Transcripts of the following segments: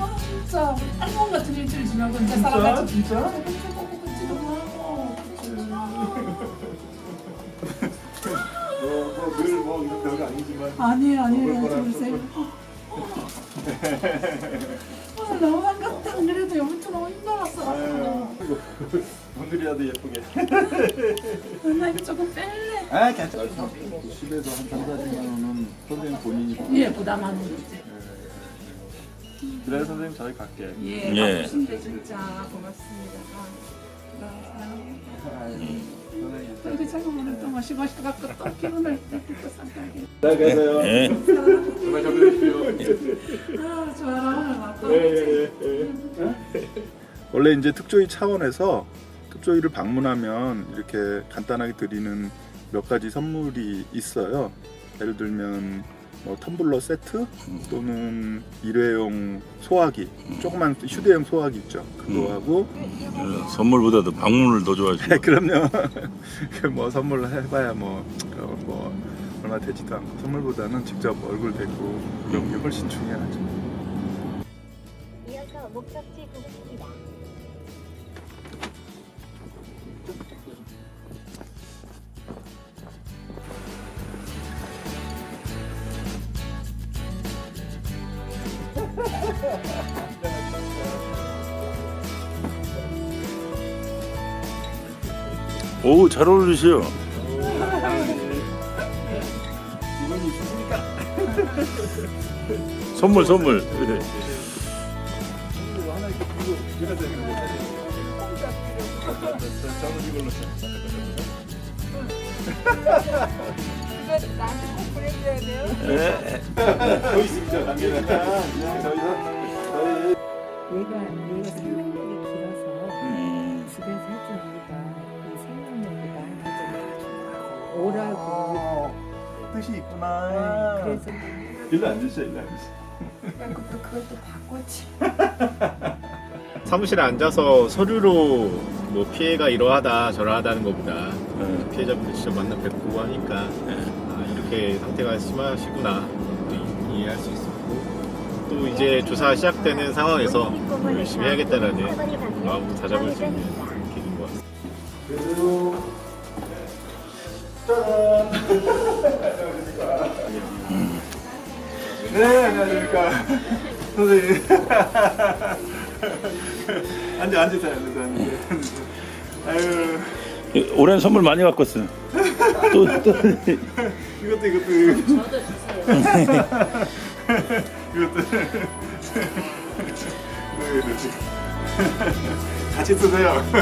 아 진짜 할머니 같은 일주일 지나고 이제 살아가지 진짜? 뭐늘뭐 이런 별거 아니지만 아니에요 아니에요. 먹을. 주세요 아, 너무 반갑다. 안 그래도 여기서 너무 힘들었어. 아유 오늘이라도 예쁘게. 나 이거 조금 뺄래. 아 괜찮아. 집에서 한 3, 40만 원은 선생님 본인이 예 부담하는 거지 그래 선생님? 저희 갈게. 예 예. 바쁘신데 진짜 고맙습니다. 아, 나 사랑합니다 선생님 또 이렇게 자꾸 오늘 또 마시고 마시고 갖고 또 기분을 또 상하게. 잘 가세요. 예. 정말 잘 보내십시오. 아 좋아라 오늘 왔다 예, 원래 이제 특조위 차원에서 특조위를 방문하면 이렇게 간단하게 드리는 몇 가지 선물이 있어요. 예를 들면 뭐 텀블러 세트 또는 일회용 소화기, 조그만 휴대용 소화기 있죠. 그거 하고 선물보다도 방문을 더 좋아하시고. 네, 그럼요. 그뭐 선물 해봐야 뭐, 어, 뭐 얼마 되지도 않고 선물보다는 직접 얼굴 뵙고 그런 게 훨씬 중요하죠. 오, 잘 어울리세요. 선물, 선물. 그래. 예. 더 있습니다. 저희 얘가 얘가 생명력이 길어서 음. 집에서 우 오라고 어, 뜻이 있구나. 그래서 일로 앉으세요. 일로 앉으세요. 그것도 그것도 바꿨지. 사무실에 앉아서 서류로 뭐 피해가 이러하다 저러하다는 것보다 예. 피해자분들 직접 만나 뵙고 하니까 아, 이렇게 상태가 심하시구나 또 이- 이해할 수 있었고 또 이제 조사 시작되는 상황에서 더 열심히 해야겠다라는 마음도 다잡을 수 있는 계기인 것 같습니다. 짜잔. 네, 안녕하십니까. 선생님. 앉아, 앉으세요, 앉으세요, 앉으세요. 아유, 올해는 선물 많이 갖고 왔어요. 또, 또. 이것도, 이것도. 저도 주세요. 이것도. 네. 같이 쓰세요. 네,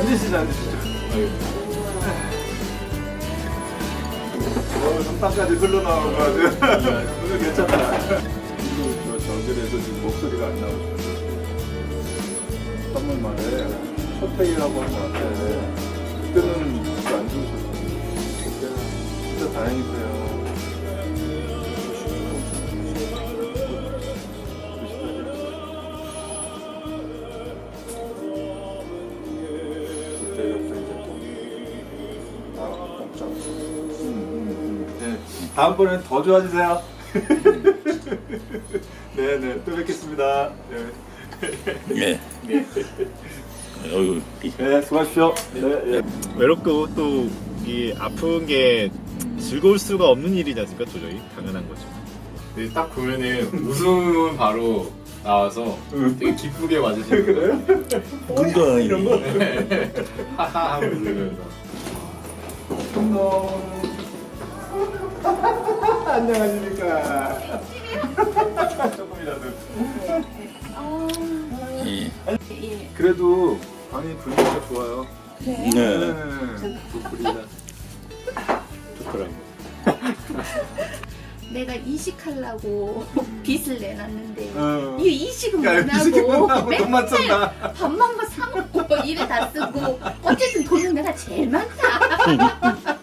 앉으시죠, 앉으시죠. 어, 손땀까지 흘러나오고 오늘 괜찮다. 이거 저 저들에서 지금 목소리가 안 나오시죠. 선물 말에 첫 회의라고 한 것 같아. 그때는 이거 안 좋으셨어요. 그때는 진짜 다행이세요. 다음번엔 더 좋아지세요. 네네 또 뵙겠습니다. 네, 예. 어휴. 네 수고하십시오. 네, 예. 외롭고 또 이 아픈 게 즐거울 수가 없는 일이지 않습니까 도저히 당연한 거죠. 근데 딱 보면은 웃음은 바로 나와서 되게 기쁘게 맞으시는 거예요. 뭔가 이런 거. 하하 하고 웃으면서. 안녕 하십니까. 조금이라도. 예. 그래도 방이 분위기가 좋아요. 네. 좋구리다. 좋더라고요. 내가 이식하려고 빚을 내놨는데 어. 이 이식은 야, 못 이식은 하고 못하고 돈만 맨날. 밥만 거 사먹고 일에 다 쓰고 어쨌든 돈은 내가 제일 많다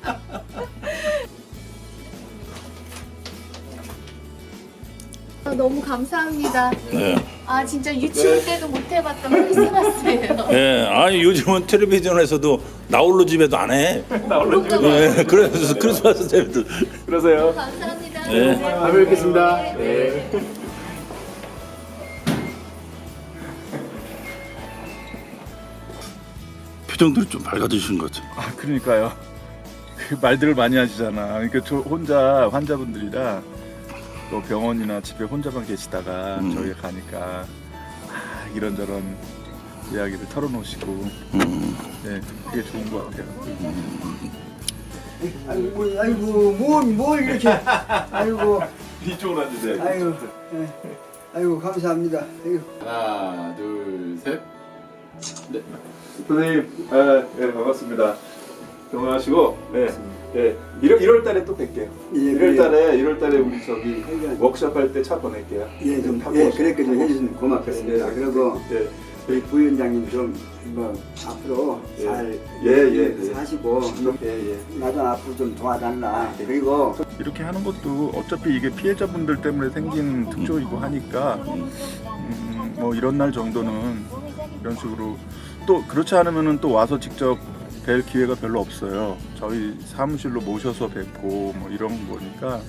너무 감사합니다 네. 아 진짜 유치원 때도 못 해봤던 크리스마스예요 예. 아니, 요즘은 텔레비전에서도 나홀로 집에도 안 해. 그러니까 예. 그래서 크리스마스 때도. 그러세요. 감사합니다 네. 다음에 뵙겠습니다. 네. 표정들이 좀 밝아지신 것 같아요. 아 그러니까요. 그 말들을 많이 하시잖아. 그러니까 저 혼자 환자분들이라 또 병원이나 집에 혼자만 계시다가 음. 저희 가니까 아, 이런저런 이야기를 털어놓으시고 음. 네 그게 좋은 것 같아요. 아이고, 아이고, 뭘, 뭘 이렇게, 아이고, 이쪽으로 앉으세요. 아이고, 예. 아이고, 감사합니다. 아이고. 하나, 둘, 셋. 네. 선생님, 아, 네, 반갑습니다. 건강하시고, 네, 네. 1월, 1월 달에 또 뵐게요. 예, 1월 그래요. 달에, 1월 달에 우리 저기. 워크숍 할 때 차 보낼게요. 예, 좀, 타고 예, 오시고. 그렇게 좀 해주시면 고맙겠습니다. 네, 그리고 네. 저희 부위원장님 좀, 뭐, 앞으로 예. 잘 예, 예, 예. 사시고, 좀 예, 예. 나도 앞으로 좀 도와달라. 그리고 이렇게 하는 것도 어차피 이게 피해자분들 때문에 생긴 특조이고 하니까 음, 뭐 이런 날 정도는 이런 식으로 또 그렇지 않으면은 또 와서 직접 뵐 기회가 별로 없어요. 저희 사무실로 모셔서 뵙고 뭐 이런 거니까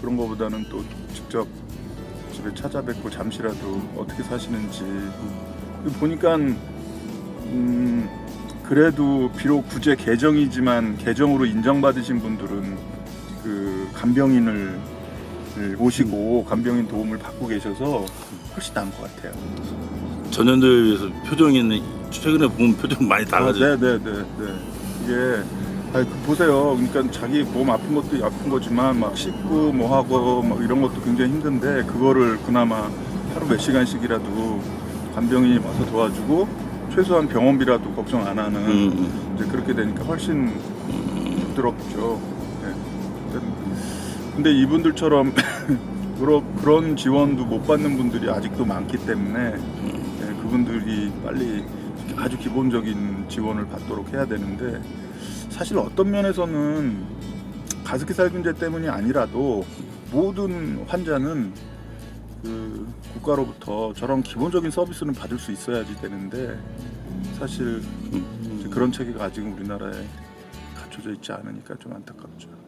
그런 거보다는 또 직접 집에 찾아뵙고 잠시라도 어떻게 사시는지 보니까 음 그래도 비록 구제 계정이지만 계정으로 인정받으신 분들은 그 간병인을 모시고 간병인 도움을 받고 계셔서 훨씬 나은 것 같아요. 전년도에 비해서 표정이 최근에 보면 표정 많이 달라져요. 네네네 네. 이게 아니, 그 보세요. 그러니까 자기 몸 아픈 것도 아픈 거지만 막 씻고 뭐 하고 막 이런 것도 굉장히 힘든데 그거를 그나마 하루 몇 시간씩이라도 간병인이 와서 도와주고 최소한 병원비라도 걱정 안 하는 음, 이제 그렇게 되니까 훨씬 부드럽죠. 네. 근데 이분들처럼 그런 지원도 못 받는 분들이 아직도 많기 때문에 네, 그분들이 빨리 아주 기본적인 지원을 받도록 해야 되는데 사실 어떤 면에서는 가습기 살균제 때문이 아니라도 모든 환자는 그 국가로부터 저런 기본적인 서비스는 받을 수 있어야지 되는데 사실 그런 체계가 아직은 우리나라에 갖춰져 있지 않으니까 좀 안타깝죠.